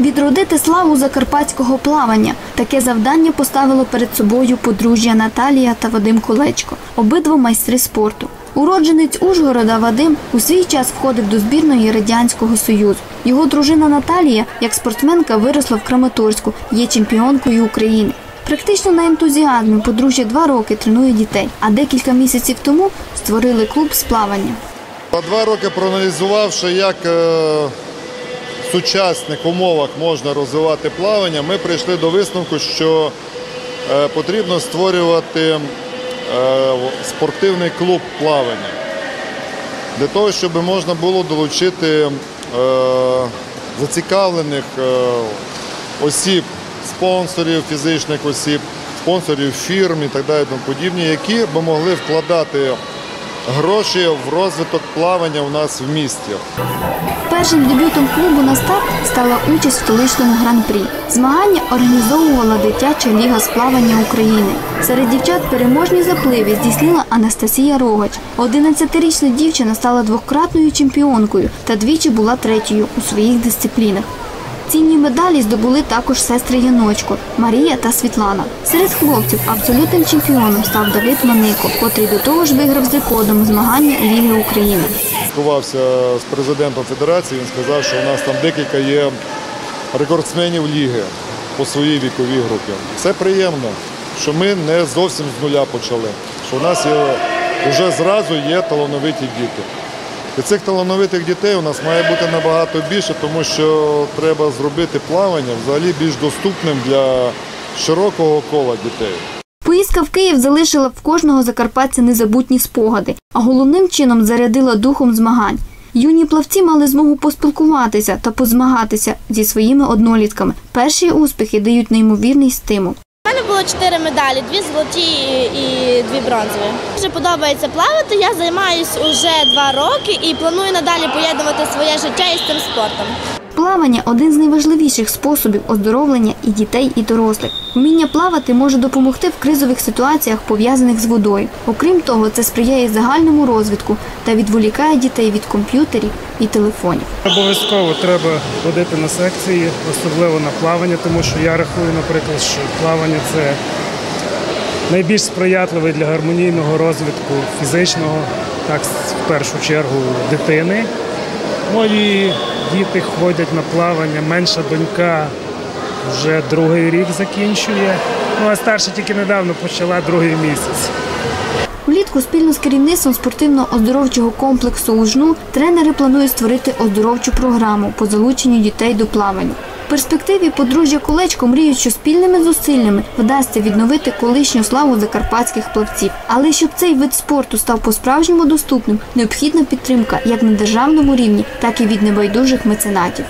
Відродити славу закарпатського плавання. Таке завдання поставило перед собою подружжя Наталія та Вадим Колечко, обидва майстри спорту. Уродженець Ужгорода Вадим у свій час входив до збірної Радянського Союзу. Його дружина Наталія, як спортсменка, виросла в Краматорську, є чемпіонкою України. Практично на ентузіазмі подружжя два роки тренує дітей, а декілька місяців тому створили клуб з плавання. Два роки проаналізувавши, як е, в сучасних умовах можна розвивати плавання, ми прийшли до висновку, що е, потрібно створювати е, спортивний клуб плавання для того, щоб можна було долучити е, зацікавлених осіб, спонсорів, фізичних осіб, спонсорів фірм і так далі, тому подібні, які б могли вкладати гроші в розвиток плавання у нас в місті. Першим дебютом клубу на старт стала участь в столичному гран-прі. Змагання організовувала дитяча ліга з плавання України. Серед дівчат переможні запливи здійснила Анастасія Рогач. 11-річна дівчина стала двократною чемпіонкою та двічі була третьою у своїх дисциплінах. Цінні медалі здобули також сестри Яночко Марія та Світлана. Серед хлопців абсолютним чемпіоном став Давид Манико, котрий до того ж виграв з рекордом змагання Ліги України. Спілкувався з президентом федерації, він сказав, що у нас там декілька є рекордсменів ліги по своїй віковій групі. Це приємно, що ми не зовсім з нуля почали, що у нас є вже зразу є талановиті діти. І цих талановитих дітей у нас має бути набагато більше, тому що треба зробити плавання взагалі більш доступним для широкого кола дітей. Поїздка в Київ залишила в кожного закарпатця незабутні спогади, а головним чином зарядила духом змагань. Юні плавці мали змогу поспілкуватися та позмагатися зі своїми однолітками. Перші успіхи дають неймовірний стимул. У мене було чотири медалі, дві золоті і дві бронзові. Дуже подобається плавати. Я займаюся вже два роки і планую надалі поєднувати своє життя із цим спортом. Плавання один з найважливіших способів оздоровлення і дітей, і дорослих. Вміння плавати може допомогти в кризових ситуаціях, пов'язаних з водою. Окрім того, це сприяє загальному розвитку та відволікає дітей від комп'ютерів і телефонів. Обов'язково треба ходити на секції, особливо на плавання, тому що я рахую, наприклад, що плавання це найбільш сприятливий для гармонійного розвитку фізичного, так в першу чергу дитини. Мої діти ходять на плавання, менша донька вже другий рік закінчує. Ну а старша тільки недавно почала другий місяць. Влітку спільно з керівництвом спортивно-оздоровчого комплексу «Ужну» тренери планують створити оздоровчу програму по залученню дітей до плавання. Перспективі подружжя Колечко мріють, що спільними зусиллями вдасться відновити колишню славу закарпатських плавців. Але щоб цей вид спорту став по-справжньому доступним, необхідна підтримка як на державному рівні, так і від небайдужих меценатів.